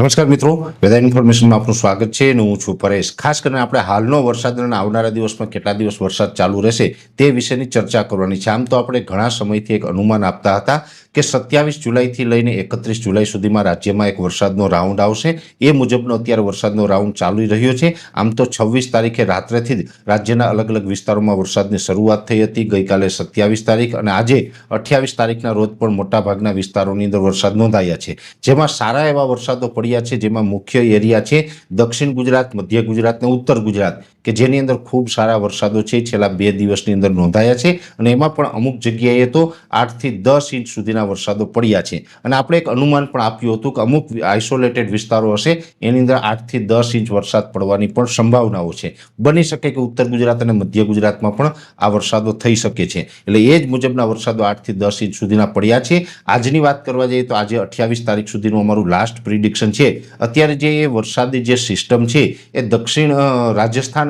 નમસ્કાર મિત્રો વેધર ઇન્ફોર્મેશનમાં આપનું સ્વાગત છે અને હું છું પરેશ. ખાસ કરીને આપણે હાલનો વરસાદ અને આવનારા દિવસમાં કેટલા દિવસ વરસાદ ચાલુ રહેશે તે વિશેની ચર્ચા કરવાની છે. આમ તો આપણે ઘણા સમયથી એક અનુમાન આપતા હતા કે સત્યાવીસ જુલાઈથી લઈને એકત્રીસ જુલાઈ સુધીમાં રાજ્યમાં એક વરસાદનો રાઉન્ડ આવશે. એ મુજબનો અત્યારે વરસાદનો રાઉન્ડ ચાલી રહ્યો છે. આમ તો છવ્વીસ તારીખે રાત્રેથી જ રાજ્યના અલગ અલગ વિસ્તારોમાં વરસાદની શરૂઆત થઈ હતી. ગઈકાલે સત્યાવીસ તારીખ અને આજે અઠ્યાવીસ તારીખના રોજ પણ મોટાભાગના વિસ્તારોની અંદર વરસાદ નોંધાયા છે. જેમાં સારા એવા વરસાદો પડ્યા છે. જેમાં મુખ્ય એરિયા છે દક્ષિણ ગુજરાત, મધ્ય ગુજરાત અને ઉત્તર ગુજરાત. કે જેની અંદર ખૂબ સારા વરસાદો છે છેલ્લા બે દિવસની અંદર નોંધાયા છે અને એમાં પણ અમુક જગ્યાએ તો આઠથી દસ ઇંચ સુધીના વરસાદો પડ્યા છે. અને આપણે એક અનુમાન પણ આપ્યું હતું કે અમુક આઇસોલેટેડ વિસ્તારો હશે એની અંદર આઠથી દસ ઇંચ વરસાદ પડવાની પણ સંભાવનાઓ છે. બની શકે કે ઉત્તર ગુજરાત અને મધ્ય ગુજરાતમાં પણ આ વરસાદો થઈ શકે છે. એટલે એ જ મુજબના વરસાદો આઠથી દસ ઇંચ સુધીના પડ્યા છે. આજની વાત કરવા જઈએ તો આજે અઠ્યાવીસ તારીખ સુધીનું અમારું લાસ્ટ પ્રિડિક્શન છે. અત્યારે જે વરસાદી જે સિસ્ટમ છે એ દક્ષિણ અ,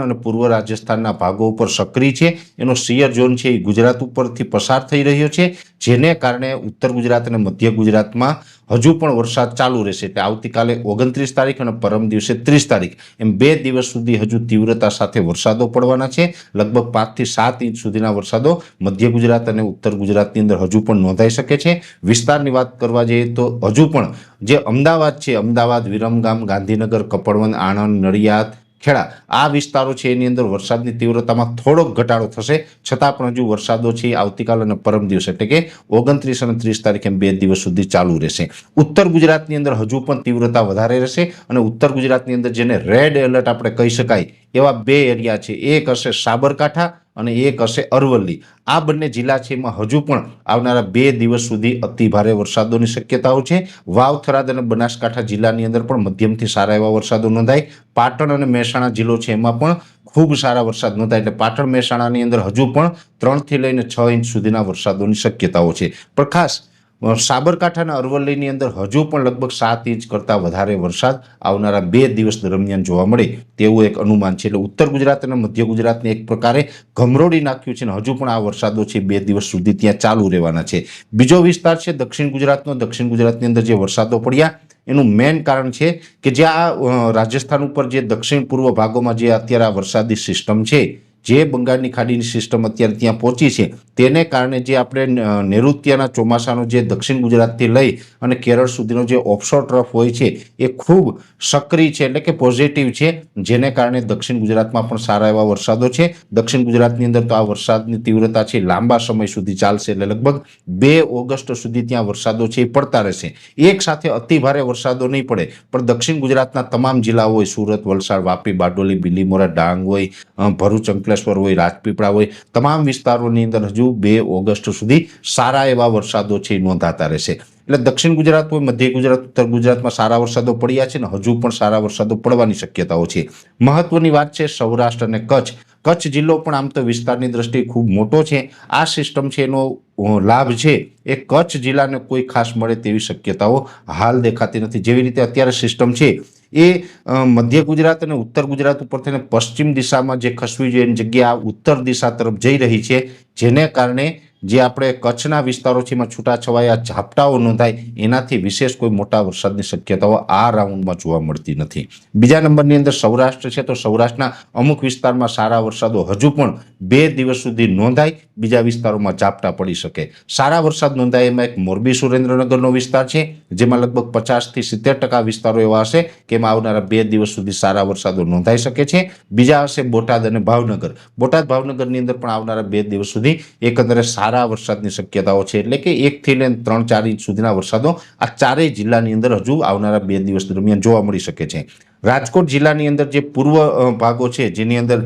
અને પૂર્વ રાજસ્થાનના ભાગો ઉપર સક્રિય છે. એનો સિયર ઝોન છે એ ગુજરાત ઉપરથી પસાર થઈ રહ્યો છે, જેને કારણે ઉત્તર ગુજરાત અને મધ્ય ગુજરાતમાં હજુ પણ વરસાદ ચાલુ રહેશે. એટલે આવતીકાલે ઓગણત્રીસ તારીખ અને પરમ દિવસે ત્રીસ તારીખ એમ બે દિવસ સુધી હજુ તીવ્રતા સાથે વરસાદો પડવાના છે. લગભગ પાંચથી સાત ઇંચ સુધીના વરસાદો મધ્ય ગુજરાત અને ઉત્તર ગુજરાતની અંદર હજુ પણ નોંધાઈ શકે છે. વિસ્તારની વાત કરવા જઈએ તો હજુ પણ જે અમદાવાદ છે, અમદાવાદ, વિરમગામ, ગાંધીનગર, કપડવંત, આણંદ, નડિયાદ ખેડા, આ વિસ્તારો છે એની અંદર વરસાદની તીવ્રતામાં થોડોક ઘટાડો થશે, છતાં પણ હજુ વરસાદો છે આવતીકાલ અને પરમ દિવસ, એટલે કે ઓગણત્રીસ અને ત્રીસ તારીખે બે દિવસ સુધી ચાલુ રહેશે. ઉત્તર ગુજરાતની અંદર હજુ પણ તીવ્રતા વધારે રહેશે અને ઉત્તર ગુજરાતની અંદર જેને રેડ એલર્ટ આપણે કહી શકાય એવા બે એરિયા છે, એક હશે સાબરકાંઠા અને એક હશે અરવલ્લી. આ બંને જિલ્લા છે એમાં હજુ પણ આવનારા બે દિવસ સુધી અતિ ભારે વરસાદોની શક્યતાઓ છે. વાવ થરાદ અને બનાસકાંઠા જિલ્લાની અંદર પણ મધ્યમથી સારા એવા વરસાદો નોંધાય. પાટણ અને મહેસાણા જિલ્લો છે એમાં પણ ખૂબ સારા વરસાદ નોંધાય એટલે પાટણ મહેસાણાની અંદર હજુ પણ ત્રણથી લઈને છ ઇંચ સુધીના વરસાદોની શક્યતાઓ છે. પણ ખાસ અ, સાબરકાંઠા અને અરવલ્લીની અંદર હજુ પણ લગભગ સાત ઇંચ કરતાં વધારે વરસાદ આવનારા બે દિવસ દરમિયાન જોવા મળે તેવું એક અનુમાન છે. એટલે ઉત્તર ગુજરાત અને મધ્ય ગુજરાતને એક પ્રકારે ગમરોડી નાખ્યું છે અને હજુ પણ આ વરસાદો છે બે દિવસ સુધી ત્યાં ચાલુ રહેવાના છે. બીજો વિસ્તાર છે દક્ષિણ ગુજરાતનો. દક્ષિણ ગુજરાતની અંદર જે વરસાદો પડ્યા એનું મેઇન કારણ છે કે જે આ રાજસ્થાન ઉપર જે દક્ષિણ પૂર્વ ભાગોમાં જે અત્યારે આ વરસાદી સિસ્ટમ છે જે બંગાળની ખાડીની સિસ્ટમ અત્યારે ત્યાં પહોંચી છે, તેને કારણે જે આપણે નૈઋત્યના ચોમાસાનો જે દક્ષિણ ગુજરાતથી લઈ અને કેરળ સુધીનો જે ઓફશોર ટ્રફ હોય છે, એ ખૂબ સક્રિય છે એટલે કે પોઝિટિવ છે, જેને કારણે દક્ષિણ ગુજરાતમાં પણ સારા એવા વરસાદો છે. દક્ષિણ ગુજરાતની અંદર તો આ વરસાદની તીવ્રતા છે, લાંબા સમય સુધી ચાલશે એટલે લગભગ બે ઓગસ્ટ સુધી ત્યાં વરસાદો છે એ પડતા રહેશે. એક સાથે અતિભારે વરસાદો નહીં પડે, પણ દક્ષિણ ગુજરાતના તમામ જિલ્લાઓ હોય, સુરત, વલસાડ, વાપી, બારડોલી, બિલીમોરા, ડાંગ હોય ભરૂચ, અંકલેશ્વર હોય, રાજપીપળા હોય, તમામ વિસ્તારોની અંદર હજુ બે ઓગસ્ટ સુધી સારા એવા વરસાદો છે નોંધાતા રહેશે. એટલે દક્ષિણ ગુજરાત હોય, મધ્ય ગુજરાત, ઉત્તર ગુજરાતમાં સારા વરસાદો પડ્યા છે ને હજુ પણ સારા વરસાદો પડવાની શક્યતાઓ છે. મહત્વની વાત છે સૌરાષ્ટ્ર અને કચ્છ. કચ્છ જિલ્લો પણ આમ તો વિસ્તારની દ્રષ્ટિએ ખૂબ મોટો છે. આ સિસ્ટમ છે, એનો લાભ છે એ કચ્છ જિલ્લાને કોઈ ખાસ મળે તેવી શક્યતાઓ હાલ દેખાતી નથી. જેવી રીતે અત્યારે સિસ્ટમ છે એ મધ્ય ગુજરાત અને ઉત્તર ગુજરાત ઉપર થઈને પશ્ચિમ દિશામાં જે ખસવી જોઈએ એની જગ્યા ઉત્તર દિશા તરફ જઈ રહી છે, જેને કારણે જે આપણે કચ્છના વિસ્તારોથીમાં છૂટાછવાયા ઝાપટાઓ નોંધાય, એનાથી વિશેષ કોઈ મોટા વરસાદની શક્યતાઓ આ રાઉન્ડમાં જોવા મળતી નથી. બીજા નંબરની અંદર સૌરાષ્ટ્ર છે તો સૌરાષ્ટ્રના અમુક વિસ્તારમાં સારા વરસાદો હજુ પણ બે દિવસ સુધી નોંધાય, બીજા વિસ્તારોમાં ઝાપટા પડી શકે. સારા વરસાદ નોંધાય એમાં એક મોરબી સુરેન્દ્રનગરનો વિસ્તાર છે, જેમાં લગભગ પચાસથી સિત્તેર ટકા વિસ્તારો એવા હશે કે એમાં આવનારા બે દિવસ સુધી સારા વરસાદો નોંધાઈ શકે છે. બીજા હશે બોટાદ અને ભાવનગર. બોટાદ ભાવનગરની અંદર પણ આવનારા બે દિવસ સુધી એકંદરે સારા વરસાદની શક્યતાઓ છે. એટલે કે એકથી લઈને ત્રણ, ચાર ઇંચ સુધીના વરસાદો આ ચારેય જિલ્લાની અંદર હજુ આવનારા બે દિવસ દરમિયાન જોવા મળી શકે છે. રાજકોટ જિલ્લાની અંદર જે પૂર્વ ભાગો છે, જેની અંદર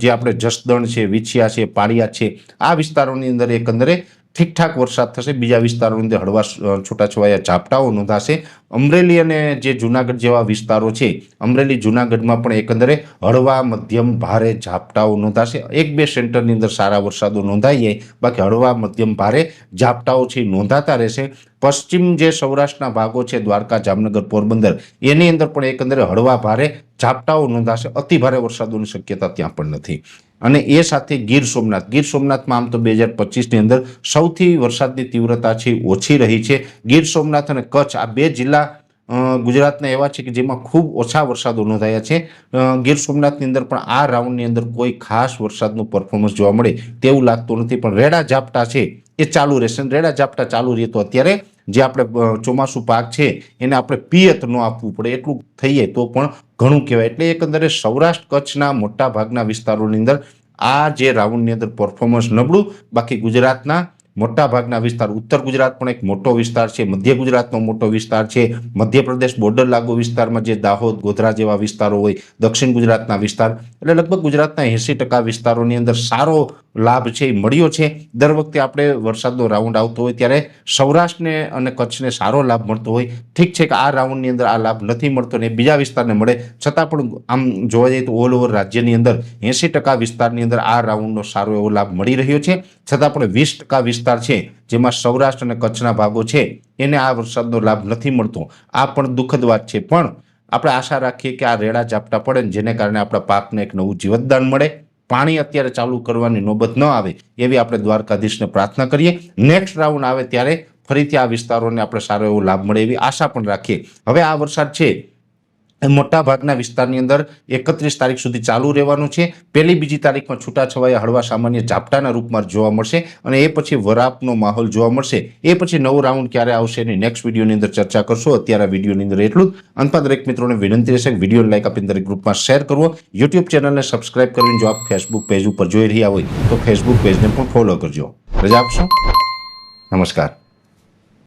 જે આપણે જસદણ છે, વિછિયા છે, પાળિયા છે, આ વિસ્તારોની અંદર એકંદરે ઠીકઠાક વરસાદ થશે, બીજા વિસ્તારોની અંદર હળવા છૂટાછવાયા ઝાપટાઓ નોંધાશે અમરેલી અને જે જુનાગઢ જેવા વિસ્તારો છે, અમરેલી, જુનાગઢમાં પણ એકંદરે હળવા, મધ્યમ, ભારે ઝાપટાઓ નોંધાશે એક બે સેન્ટરની અંદર સારા વરસાદો નોંધાઈ જાય બાકી હળવા, મધ્યમ, ભારે ઝાપટાઓ છે નોંધાતા રહેશે. પશ્ચિમ જે સૌરાષ્ટ્રના ભાગો છે, દ્વારકા, જામનગર, પોરબંદર, એની અંદર પણ એકંદરે હળવા, ભારે ઝાપટાઓ નોંધાશે. અતિ ભારે વરસાદોની શક્યતા ત્યાં પણ નથી. અને એ સાથે ગીર સોમનાથ. ગીર સોમનાથમાં આમ તો બે હજાર પચીસની અંદર સૌથી વરસાદની તીવ્રતા છે, ઓછી રહી છે. ગીર સોમનાથ અને કચ્છ આ બે જિલ્લા ગુજરાતના એવા છે કે જેમાં ખૂબ ઓછા વરસાદો નોંધાયા છે. ગીર સોમનાથની અંદર પણ આ રાઉન્ડની અંદર કોઈ ખાસ વરસાદનું પરફોર્મન્સ જોવા મળે તેવું લાગતું નથી. પણ રેડા ઝાપટા છે, એ ચાલુ રહેશે. રેડા ઝાપટા ચાલુ રહે તો અત્યારે જે આપણે ચોમાસું પાક છે, એને આપણે પિયત ન આપવું પડે. એટલું થઈએ તો પણ ઘણું કહેવાય. એટલે એકંદરે સૌરાષ્ટ્ર કચ્છના મોટા ભાગના વિસ્તારોની અંદર આ જે રાઉન્ડની અંદર પરફોર્મન્સ નબળું, બાકી ગુજરાતના મોટા ભાગના વિસ્તાર ઉત્તર ગુજરાત પણ એક મોટો વિસ્તાર છે, મધ્ય ગુજરાતનો મોટો વિસ્તાર છે, મધ્યપ્રદેશ બોર્ડર લાગુ વિસ્તારમાં જે દાહોદ, ગોધરા જેવા વિસ્તારો હોય, દક્ષિણ ગુજરાતના વિસ્તાર, એટલે લગભગ ગુજરાતના એંસી ટકા વિસ્તારોની અંદર સારો લાભ છે એ મળ્યો છે. દર વખતે આપણે વરસાદનો રાઉન્ડ આવતો હોય ત્યારે સૌરાષ્ટ્રને અને કચ્છને સારો લાભ મળતો હોય. ઠીક છે કે આ રાઉન્ડની અંદર આ લાભ નથી મળતો ને બીજા વિસ્તારને મળે. છતાં પણ આમ જોવા જઈએ તો ઓલ ઓવર રાજ્યની અંદર એંસી ટકા વિસ્તારની અંદર આ રાઉન્ડનો સારો એવો લાભ મળી રહ્યો છે. છતાં પણ વીસ ટકા વિસ્તાર છે, જેમાં સૌરાષ્ટ્ર અને કચ્છના ભાગો છે, એને આ વરસાદનો લાભ નથી મળતો. આ પણ દુઃખદ વાત છે, પણ આપણે આશા રાખીએ કે આ રેડા ઝાપટા પડે ને જેને કારણે આપણા પાકને એક નવું જીવતદાન મળે. પાણી અત્યારે ચાલુ કરવાની નોબત ન આવે એવી આપણે દ્વારકાધીશને પ્રાર્થના કરીએ. નેક્સ્ટ રાઉન્ડ આવે ત્યારે ફરીથી આ વિસ્તારોને આપણે સારો એવો લાભ મળે એવી આશા પણ રાખીએ. હવે આ વરસાદ છે મોટા ભાગના વિસ્તારની અંદર એકત્રીસ તારીખ સુધી ચાલુ રહેવાનું છે. પહેલી બીજી તારીખમાં છૂટાછવાયા હળવા સામાન્ય ઝાપટાના રૂપમાં જોવા મળશે અને એ પછી વરાપનો માહોલ જોવા મળશે. એ પછી નવો રાઉન્ડ ક્યારે આવશે એની નેક્સ્ટ વિડીયોની અંદર ચર્ચા કરશો. અત્યારે આ વિડીયોની અંદર એટલું જ. અંતમાં દરેક મિત્રોને વિનંતી રહેશે વીડિયો લાઈક આપીને દરેક ગ્રુપમાં શેર કરવો. યુટ્યુબ ચેનલને સબસ્ક્રાઇબ કરીને જો આપ ફેસબુક પેજ ઉપર જોઈ રહ્યા હોય તો ફેસબુક પેજને પણ ફોલો કરજો. રજા આપશો? નમસ્કાર.